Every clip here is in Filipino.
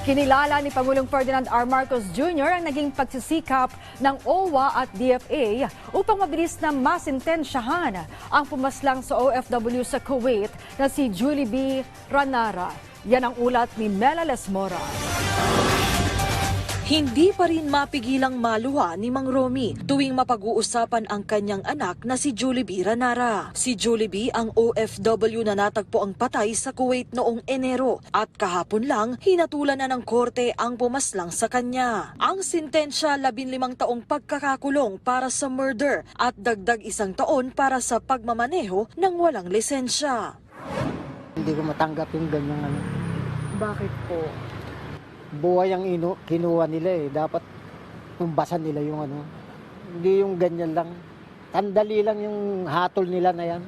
Kinilala ni Pangulong Ferdinand R. Marcos Jr. ang naging pagsisikap ng OWA at DFA upang mabilis na masintensyahan ang pumaslang sa OFW sa Kuwait na si Julie B. Ranara. Yan ang ulat ni Mela Lesmora. Hindi pa rin mapigilang maluha ni Mang Romy tuwing mapag-uusapan ang kanyang anak na si Julie B. Ranara. Si Julie B. ang OFW na natagpo ang patay sa Kuwait noong Enero at kahapon lang hinatulan na ng korte ang pumaslang sa kanya. Ang sintensya 15 taong pagkakakulong para sa murder at dagdag isang taon para sa pagmamaneho ng walang lisensya. Hindi ko matanggap yung ganyang ano. Bakit po? Buhay ang inu kinuha nila eh. Dapat tumbasan nila yung ano. Hindi yung ganyan lang. Tandali lang yung hatol nila na yan.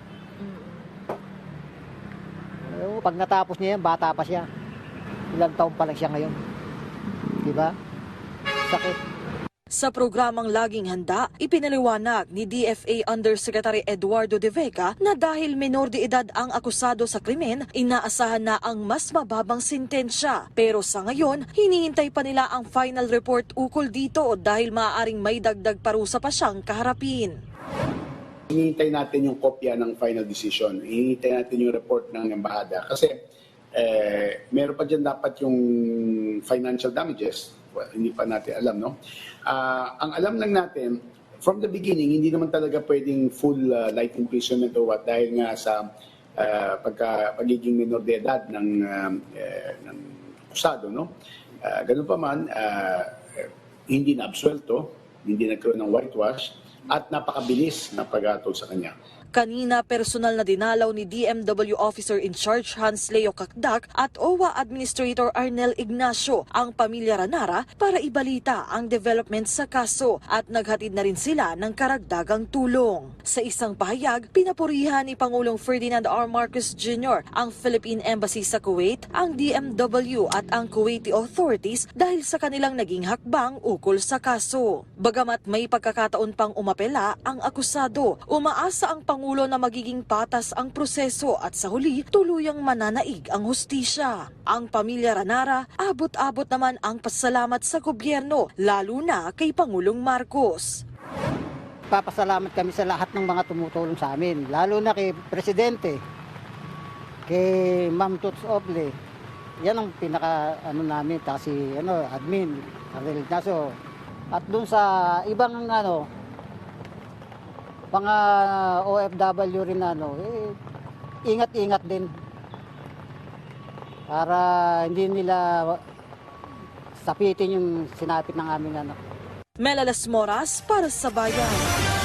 Eh, pag natapos niya yan, bata pa siya. Ilang taon pa lang siya ngayon. Di ba? Sakit. Sa programang Laging Handa, ipinaliwanag ni DFA Undersecretary Eduardo De Vega na dahil menor de edad ang akusado sa krimen, inaasahan na ang mas mababang sintensya. Pero sa ngayon, hinihintay pa nila ang final report ukol dito dahil maaaring may dagdag parusa pa siyang kaharapin. Hinihintay natin yung kopya ng final decision. Hinihintay natin yung report ng embahada. Kasi eh, meron pa dyan dapat yung financial damages. Well, hindi pa natin alam, no? Ah, ang alam lang natin, from the beginning, hindi naman talaga pwedeng full uh, life imprisonment o what dahil nga sa ah, pagka, pagiging minor de edad ng, um, eh, ng akusado, no? Ah, ganun pa man, ah, eh, hindi na absuelto, hindi nagkaroon ng whitewash, at napakabilis na pag-atol sa kanya. Kanina personal na dinalaw ni DMW Officer in Charge Hans Leo Kakdak at OWA Administrator Arnel Ignacio ang pamilya Ranara para ibalita ang development sa kaso at naghatid na rin sila ng karagdagang tulong. Sa isang pahayag, pinapurihan ni Pangulong Ferdinand R. Marcos Jr. ang Philippine Embassy sa Kuwait, ang DMW at ang Kuwaiti authorities dahil sa kanilang naging hakbang ukol sa kaso. Bagamat may pagkakataon pang umapela ang akusado, umaasa ang Pangulo na magiging patas ang proseso at sa huli tuluyang mananaig ang hustisya. Ang pamilya Ranara, abot-abot naman ang pasalamat sa gobyerno, lalo na kay Pangulong Marcos. Papasalamat kami sa lahat ng mga tumutulong sa amin. Lalo na kay Presidente, kay Ma'am Toots Oble. Yan ang pinaka ano namin, ta si ano, admin, Arnel Ignacio. At dun sa ibang ano, mga OFW rin ano, eh, ingat-ingat din. Para hindi nila sapitin yung sinapit ng aming ano. Melalas Moras para sa Bayan.